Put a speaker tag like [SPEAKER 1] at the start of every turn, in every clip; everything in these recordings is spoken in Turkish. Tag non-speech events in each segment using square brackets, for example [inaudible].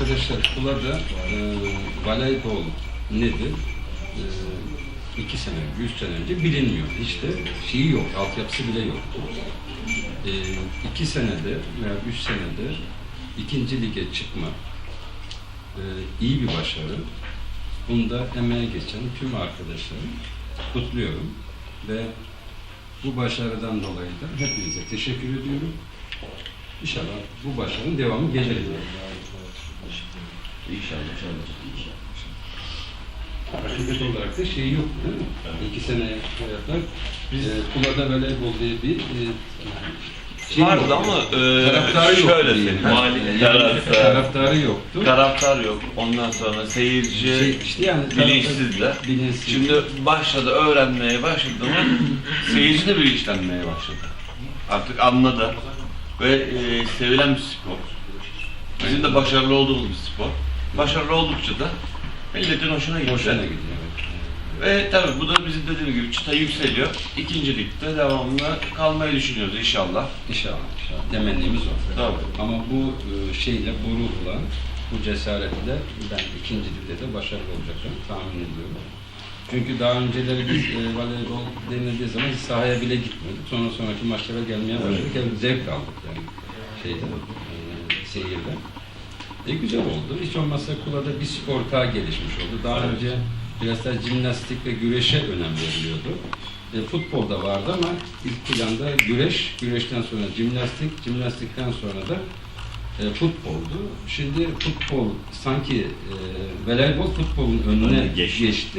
[SPEAKER 1] arkadaşlar Kula'da e, voleybol nedir? E, iki sene, üç sene önce bilinmiyor. Hiç de şeyi yok, altyapısı bile yoktu. E, iki senede veya üç senede ikinci lige çıkma e, iyi bir başarı. Bunda emeğe geçen tüm arkadaşlarım kutluyorum ve bu başarıdan dolayı da hepinize teşekkür ediyorum. İnşallah bu başarının devamı gelir.
[SPEAKER 2] İnşallah, inşallah.
[SPEAKER 1] Rakibet olarak da şey yok değil mi? İki sene kadar biz e, Kula'da voleybol diye bir e, şey
[SPEAKER 2] Vardı
[SPEAKER 1] yok.
[SPEAKER 2] ama e,
[SPEAKER 1] taraftarı
[SPEAKER 2] şöyle söyleyeyim.
[SPEAKER 1] Yani
[SPEAKER 2] Mali
[SPEAKER 1] taraftarı,
[SPEAKER 2] taraftar,
[SPEAKER 1] yoktu.
[SPEAKER 2] taraftar yok. Ondan sonra seyirci
[SPEAKER 1] Şey, işte yani
[SPEAKER 2] bilinçsizler.
[SPEAKER 1] bilinçsiz.
[SPEAKER 2] Şimdi başladı öğrenmeye başladı mı seyirci de bilinçlenmeye başladı. Artık anladı. Ve e, sevilen bir spor. Bizim de başarılı olduğumuz bir spor. Başarılı oldukça da milletin hoşuna gidiyor.
[SPEAKER 1] hoşuna gidiyor. Evet.
[SPEAKER 2] Ve tabii bu da bizim dediğim gibi çıta yükseliyor. İkinci ligde devamlı kalmayı düşünüyoruz inşallah.
[SPEAKER 1] İnşallah, inşallah. Temennimiz o.
[SPEAKER 2] Tabii.
[SPEAKER 1] Ama bu e, şeyle, bu ruhla, bu cesaretle ben ikinci ligde de başarılı olacağım tahmin ediyorum. Çünkü daha önceleri biz e, voleybol denildiği zaman sahaya bile gitmedik. Sonra sonraki maçlara gelmeye başladık. Yani zevk aldık yani şeyden, e, seyirde. E güzel oldu. Hiç olmazsa Kula'da bir spor gelişmiş oldu. Daha önce biraz daha jimnastik ve güreşe önem veriliyordu. E, futbol da vardı ama ilk planda güreş, güreşten sonra jimnastik, jimnastikten sonra da e, futboldu. Şimdi futbol sanki e, voleybol futbolun önüne
[SPEAKER 2] geçti.
[SPEAKER 1] geçti.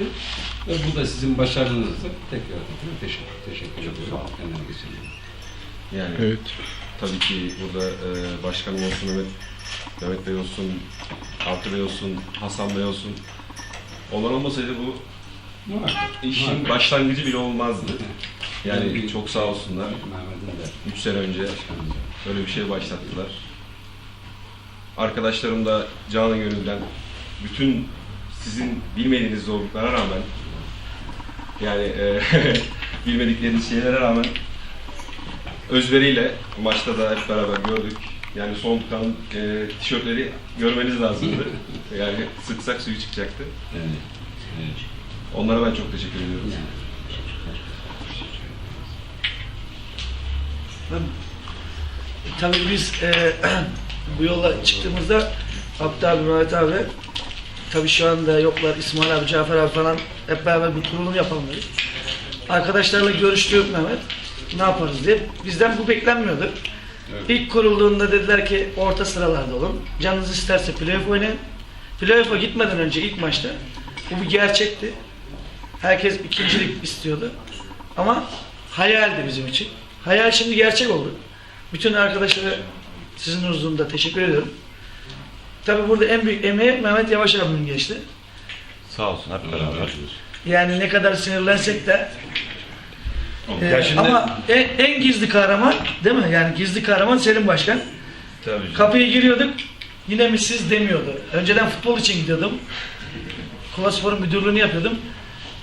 [SPEAKER 1] Ve bu da sizin başarınızdır. Tekrar teşekkür, teşekkür ediyorum. Emeğe geçen.
[SPEAKER 3] Yani
[SPEAKER 4] Evet.
[SPEAKER 3] tabii ki burada e, başkanım olsun, Mehmet, Mehmet Bey olsun, Hakkı Bey olsun, Hasan Bey olsun. Onlar olmasaydı bu işin başlangıcı bile olmazdı. Yani çok sağ olsunlar.
[SPEAKER 1] Mehmet'in de
[SPEAKER 3] 3 sene önce böyle bir şey başlattılar. Arkadaşlarım da canı gönülden bütün sizin bilmediğiniz zorluklara rağmen yani e, [laughs] bilmedikleriniz şeylere rağmen özveriyle maçta da hep beraber gördük. Yani son kan e, tişörtleri görmeniz lazımdı. [laughs] Yani sıksak suyu çıkacaktı.
[SPEAKER 1] Evet. evet.
[SPEAKER 3] Onlara ben çok teşekkür ediyorum.
[SPEAKER 1] Yani.
[SPEAKER 5] Tabii biz e, [clears throat] bu yola çıktığımızda Abdü abi, Mehmet abi tabii şu anda yoklar İsmail abi, Cafer abi falan hep beraber bir kurulum yapalım dedik. Arkadaşlarla görüştük Mehmet. Ne yaparız diye. Bizden bu beklenmiyordu. İlk kurulduğunda dediler ki orta sıralarda olun. Canınız isterse playoff oynayın. Playoff'a gitmeden önce ilk maçta bu bir gerçekti. Herkes ikincilik istiyordu. Ama hayaldi bizim için. Hayal şimdi gerçek oldu. Bütün arkadaşlara sizin huzurunda teşekkür ediyorum. Tabi burada en büyük emeği Mehmet Yavaş abimin geçti.
[SPEAKER 2] Sağ olsun hep beraber.
[SPEAKER 5] Yani ne kadar sinirlensek de e,
[SPEAKER 2] Ya şimdi-
[SPEAKER 5] ama en, en gizli kahraman değil mi? Yani gizli kahraman Selim Başkan.
[SPEAKER 2] Tabii canım.
[SPEAKER 5] Kapıya giriyorduk yine mi siz demiyordu. Önceden futbol için gidiyordum. Kulaspor'un müdürlüğünü yapıyordum.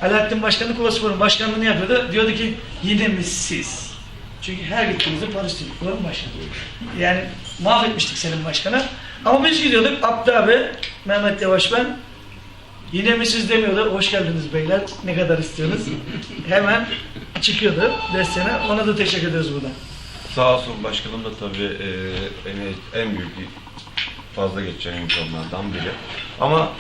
[SPEAKER 5] Alaaddin Başkanı Kulaspor'un başkanlığını yapıyordu. Diyordu ki yine mi siz? Çünkü her gittiğimizde Paris Kulübü'nün başkanı. Yani mahvetmiştik Selim Başkan'a. Ama biz gidiyorduk. Abdü abi, Mehmet Yavaş ben. Yine mi siz demiyordu. Hoş geldiniz beyler. Ne kadar istiyorsunuz? Hemen çıkıyordu destene. Ona da teşekkür ederiz buradan.
[SPEAKER 2] Sağ olsun başkanım da tabii e, en, büyük fazla geçen imkanlardan biri. Ama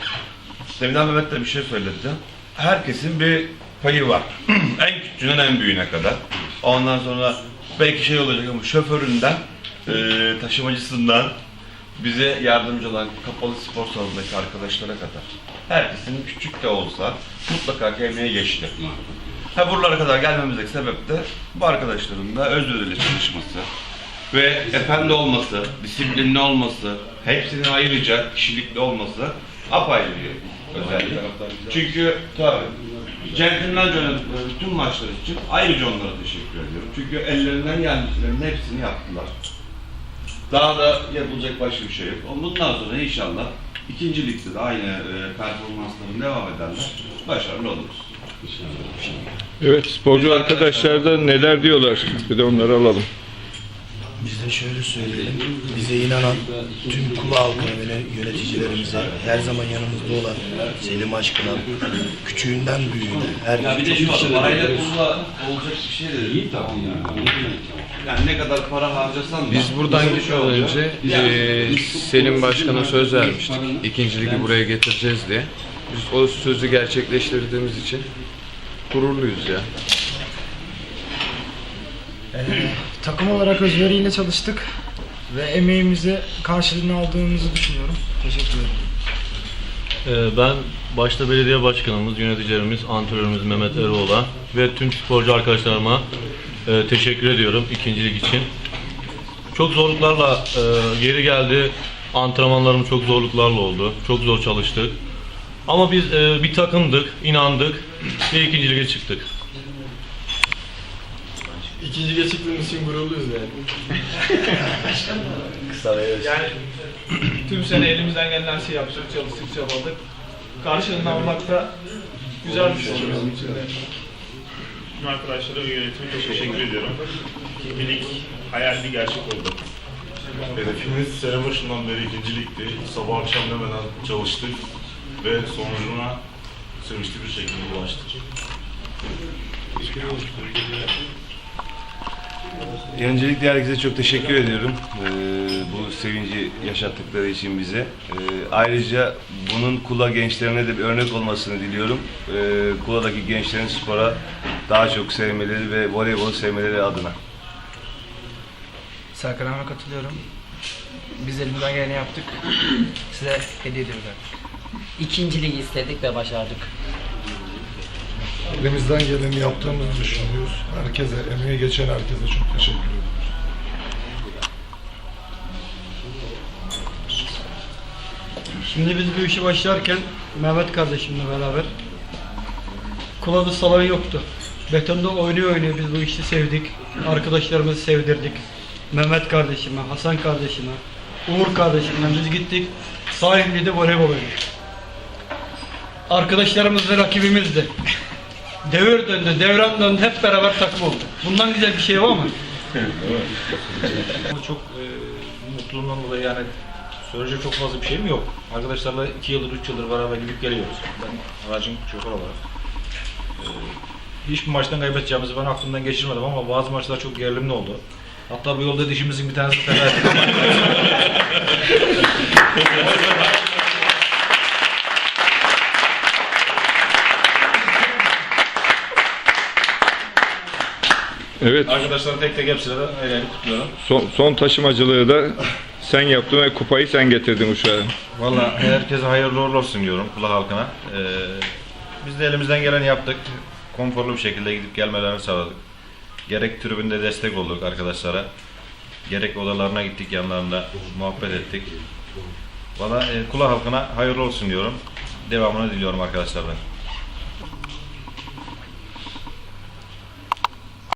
[SPEAKER 2] deminden Mehmet de bir şey söyledi. Herkesin bir payı var. [clears throat] en küçüğünden en büyüğüne kadar. Ondan sonra belki şey olacak ama şoföründen, e, taşımacısından bize yardımcı olan kapalı spor salonundaki arkadaşlara kadar. Herkesin küçük de olsa mutlaka emeğe geçti. Ha buralara kadar gelmemizdeki sebep de bu arkadaşların da özverili çalışması ve efendi olması, disiplinli olması, hepsinin ayrıca kişilikli olması apayrı bir özellik. Çünkü tabii centilmence oynadıkları bütün maçlar için ayrıca onlara teşekkür ediyorum. Çünkü ellerinden geldiklerinin hepsini yaptılar. Daha da yapılacak başka bir şey yok. Bundan sonra inşallah ikinci ligde de aynı e, performansların devam ederler. Başarılı oluruz.
[SPEAKER 4] Evet sporcu arkadaşlar da neler diyorlar bir de onları alalım. Biz de şöyle söyleyelim, bize inanan tüm kulu halkına ve yöneticilerimize, her zaman yanımızda olan Selim Aşkın'a, küçüğünden büyüğüne, herkese çok teşekkür ediyoruz.
[SPEAKER 2] olacak bir şey de
[SPEAKER 1] İyi tabii yani.
[SPEAKER 2] Yani ne kadar para harcasan da
[SPEAKER 6] Biz buradan
[SPEAKER 2] bir şey
[SPEAKER 6] gitmeden
[SPEAKER 2] olacak.
[SPEAKER 6] önce eee, Selim Başkan'a söz vermiştik. İkinci ligi buraya getireceğiz diye. Biz o sözü gerçekleştirdiğimiz için gururluyuz ya.
[SPEAKER 7] Takım olarak özveriyle çalıştık ve emeğimizi karşılığını aldığımızı düşünüyorum. Teşekkür ederim.
[SPEAKER 8] Ee, Ben başta belediye başkanımız, yöneticilerimiz, antrenörümüz Mehmet Eroğlu'na ve tüm sporcu arkadaşlarıma e, teşekkür ediyorum ikincilik için. Çok zorluklarla e, geri geldi. Antrenmanlarım çok zorluklarla oldu. Çok zor çalıştık. Ama biz e, bir takımdık, inandık ve ikinci lige çıktık.
[SPEAKER 7] İkinci çıktığımız için gururluyuz yani. [laughs]
[SPEAKER 4] Kısa ve öz.
[SPEAKER 9] Yani tüm sene elimizden gelen her şeyi yaptık, çalıştık, çabaladık. Karşılığını almak da güzel bir şey bizim için de.
[SPEAKER 10] Tüm arkadaşlara ve yönetime çok teşekkür ediyorum. Birlik hayalli gerçek oldu. Hedefimiz sene başından beri ikincilikti. Sabah akşam demeden çalıştık ve sonucuna sevinçli bir şekilde ulaştık.
[SPEAKER 11] Öncelikle herkese çok teşekkür ediyorum ee, bu sevinci yaşattıkları için bize. Ee, ayrıca bunun Kula gençlerine de bir örnek olmasını diliyorum. Ee, Kula'daki gençlerin spora daha çok sevmeleri ve voleybol sevmeleri adına.
[SPEAKER 7] Serkan Hanım'a katılıyorum. Biz elimizden geleni yaptık. Size hediye ediyoruz artık.
[SPEAKER 12] İkinciliği istedik ve başardık.
[SPEAKER 4] Elimizden geleni yaptığımızı düşünüyoruz. Herkese, emeği geçen herkese çok teşekkür ediyoruz.
[SPEAKER 5] Şimdi biz bu işi başlarken Mehmet kardeşimle beraber kulağında salon yoktu. Betonda oynuyor oynuyor biz bu işi sevdik. Arkadaşlarımızı sevdirdik. Mehmet kardeşime, Hasan kardeşime, Uğur kardeşimle biz gittik. Sahilli'de voleybol oynadık. Arkadaşlarımız da rakibimizdi. Devir döndü, devran döndü, hep beraber takım olduk. Bundan güzel bir şey var mı?
[SPEAKER 3] Çok e, mutluluğundan dolayı yani söyleyecek çok fazla bir şeyim yok. Arkadaşlarla 2 yıldır, 3 yıldır beraber gidip geliyoruz. Ben aracın şoför olarak. E, hiçbir maçtan kaybedeceğimizi ben aklımdan geçirmedim ama bazı maçlar çok gerilimli oldu. Hatta bu yolda dişimizin bir tanesi fena ettik [laughs] [laughs]
[SPEAKER 10] Evet,
[SPEAKER 3] arkadaşlar tek tek hepsine de ayrı kutluyorum.
[SPEAKER 10] son, son taşımacılığı da sen yaptın ve kupayı sen getirdin Uşak'a.
[SPEAKER 3] Valla herkese hayırlı uğurlu olsun diyorum kula halkına. Ee, biz de elimizden geleni yaptık. Konforlu bir şekilde gidip gelmelerini sağladık. Gerek tribünde destek olduk arkadaşlara. Gerek odalarına gittik yanlarında muhabbet ettik. Valla e, kula halkına hayırlı olsun diyorum. Devamını diliyorum arkadaşlardan.